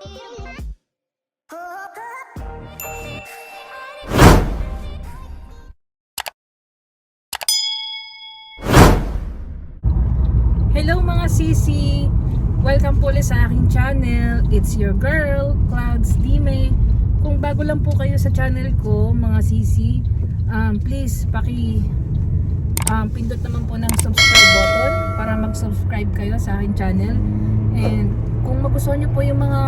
Hello mga sisi! Welcome po ulit sa aking channel. It's your girl, Clouds Dime. Kung bago lang po kayo sa channel ko, mga sisi, um, please paki um, pindot naman po ng subscribe button para mag-subscribe kayo sa aking channel. And kung magustuhan nyo po yung mga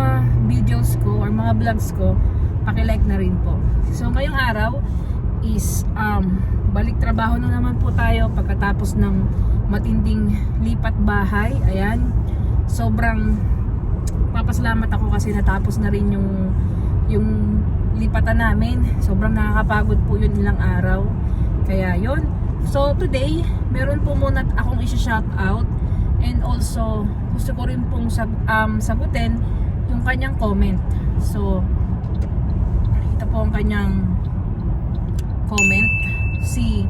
videos ko or mga vlogs ko, paki-like na rin po. So ngayong araw is um, balik trabaho na naman po tayo pagkatapos ng matinding lipat bahay. Ayan. Sobrang papasalamat ako kasi natapos na rin yung yung lipatan namin. Sobrang nakakapagod po yun ilang araw. Kaya yun. So today, meron po muna akong i-shout out and also gusto ko rin pong sag, um, sagutin yung kanyang comment. So ito po ang kanyang comment si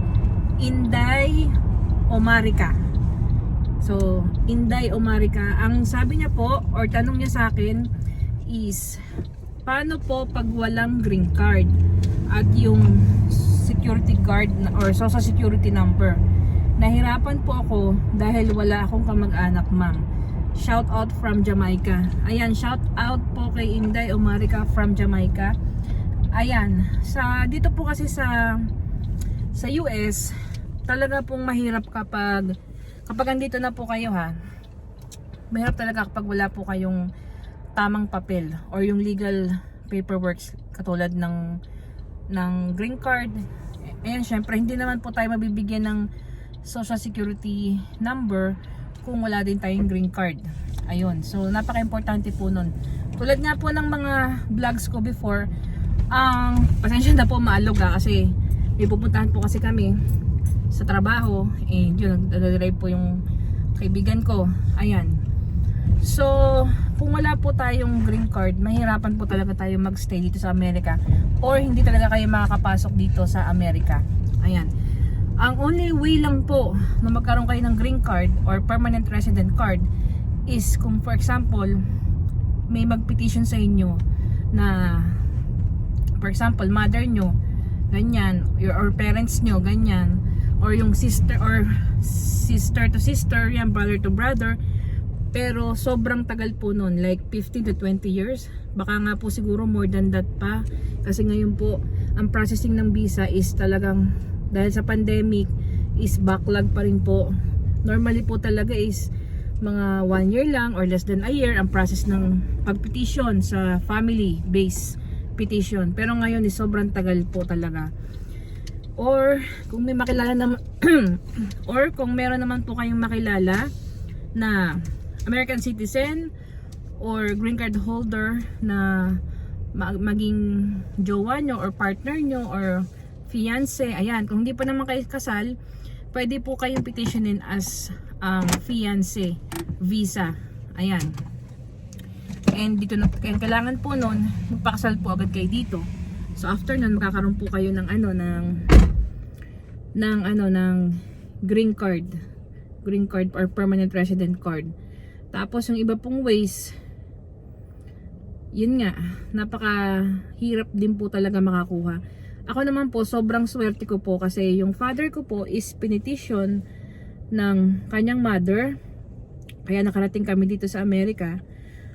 Inday Omarika. So, Inday Omarika, ang sabi niya po or tanong niya sa akin is paano po pag walang green card at yung security guard or social security number. Nahirapan po ako dahil wala akong kamag-anak, ma'am. Shout out from Jamaica. Ayan, shout out po kay Inday Omarika from Jamaica. Ayan, sa dito po kasi sa sa US, talaga pong mahirap kapag kapag andito na po kayo ha. Mahirap talaga kapag wala po kayong tamang papel or yung legal paperwork katulad ng ng green card. Ayan, syempre hindi naman po tayo mabibigyan ng social security number kung wala din tayong green card. Ayun. So, napaka-importante po nun. Tulad nga po ng mga vlogs ko before, ang pasensya na po maalog ha, kasi may pupuntahan po kasi kami sa trabaho. Eh, yun, nag-drive po yung kaibigan ko. Ayan. So, kung wala po tayong green card, mahirapan po talaga tayo magstay dito sa Amerika or hindi talaga kayo makakapasok dito sa Amerika. Ayan. Ang only way lang po na magkaroon kayo ng green card or permanent resident card is kung for example, may mag-petition sa inyo na for example, mother nyo, ganyan, your, or parents nyo, ganyan, or yung sister or sister to sister, yan, brother to brother, pero sobrang tagal po nun, like 15 to 20 years. Baka nga po siguro more than that pa. Kasi ngayon po, ang processing ng visa is talagang, dahil sa pandemic, is backlog pa rin po. Normally po talaga is mga 1 year lang or less than a year ang process ng pag-petition sa family based petition. Pero ngayon is sobrang tagal po talaga. Or kung may makilala naman or kung meron naman po kayong makilala na American citizen or green card holder na ma- maging jowa nyo or partner nyo or fiance, ayan, kung hindi pa naman kayo kasal, pwede po kayong petitionin as um, fiance visa. Ayan. And dito na, kaya kailangan po nun, magpakasal po agad kayo dito. So after nun, makakaroon po kayo ng ano, ng ng ano, ng green card. Green card or permanent resident card. Tapos yung iba pong ways, yun nga, napaka hirap din po talaga makakuha. Ako naman po, sobrang swerte ko po kasi yung father ko po is pinetition ng kanyang mother. Kaya nakarating kami dito sa Amerika.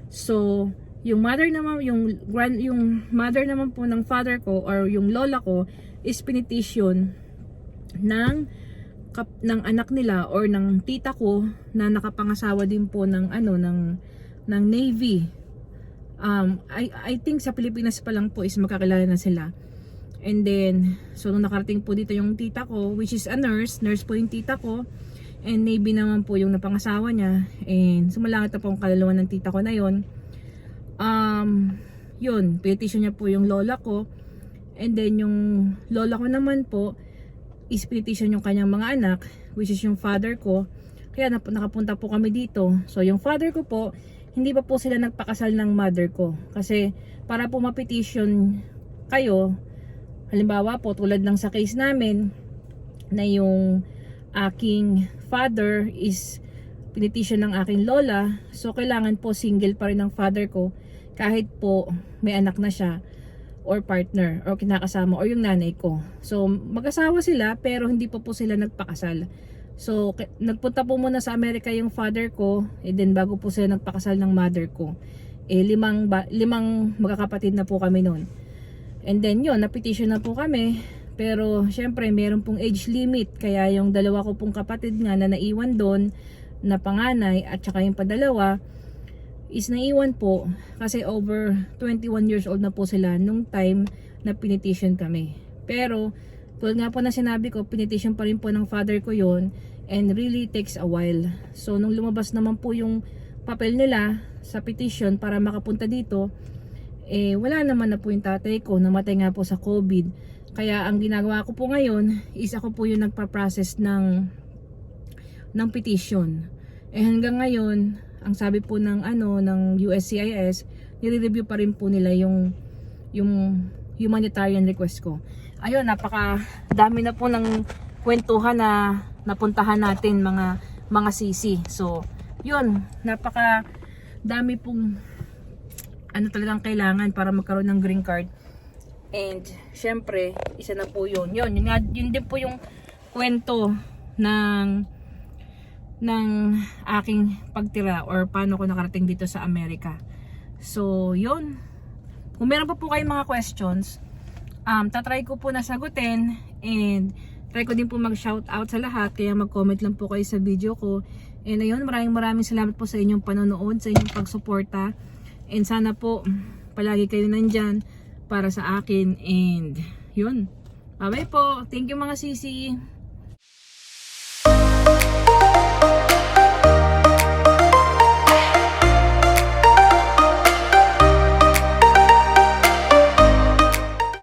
So, yung mother naman, yung grand, yung mother naman po ng father ko or yung lola ko is pinetition ng kap, ng anak nila or ng tita ko na nakapangasawa din po ng ano ng ng Navy. Um I I think sa Pilipinas pa lang po is magkakilala na sila. And then so nung nakarating po dito yung tita ko which is a nurse, nurse po yung tita ko. And Navy naman po yung napangasawa niya. And sumalangit na po ang kaluluwa ng tita ko na yon. Um, yun, petition niya po yung lola ko. And then yung lola ko naman po, is petition yung kanyang mga anak, which is yung father ko. Kaya nap- nakapunta po kami dito. So yung father ko po, hindi pa po sila nagpakasal ng mother ko. Kasi para po ma-petition kayo, halimbawa po tulad ng sa case namin, na yung aking father is pinitisyon ng aking lola. So, kailangan po single pa rin ang father ko kahit po may anak na siya or partner or kinakasama or yung nanay ko. So, mag-asawa sila pero hindi pa po sila nagpakasal. So, nagpunta po muna sa Amerika yung father ko and then bago po sila nagpakasal ng mother ko. Eh, limang, ba- limang magkakapatid na po kami noon. And then yun, na-petition na po kami. Pero syempre, meron pong age limit. Kaya yung dalawa ko pong kapatid nga na naiwan doon, na panganay at saka yung padalawa, is naiwan po kasi over 21 years old na po sila nung time na pinetition kami. Pero, tulad nga po na sinabi ko, pinetition pa rin po ng father ko yon and really takes a while. So, nung lumabas naman po yung papel nila sa petition para makapunta dito, eh wala naman na po yung tatay ko, namatay nga po sa COVID. Kaya ang ginagawa ko po ngayon is ako po yung nagpa-process ng ng petition. Eh hanggang ngayon, ang sabi po ng ano ng USCIS, nire-review pa rin po nila yung yung humanitarian request ko. Ayun, napaka dami na po ng kwentuhan na napuntahan natin mga mga sisi. So, yun, napaka dami pong ano talagang kailangan para magkaroon ng green card. And, syempre, isa na po yun. Yun, yun, yun din po yung kwento ng ng aking pagtira or paano ko nakarating dito sa Amerika. So, yun. Kung meron pa po kayong mga questions, um, tatry ko po na sagutin and try ko din po mag-shout out sa lahat kaya mag-comment lang po kayo sa video ko. And ayun, maraming maraming salamat po sa inyong panonood, sa inyong pagsuporta. And sana po palagi kayo nandyan para sa akin and yun. Bye po. Thank you mga sisi.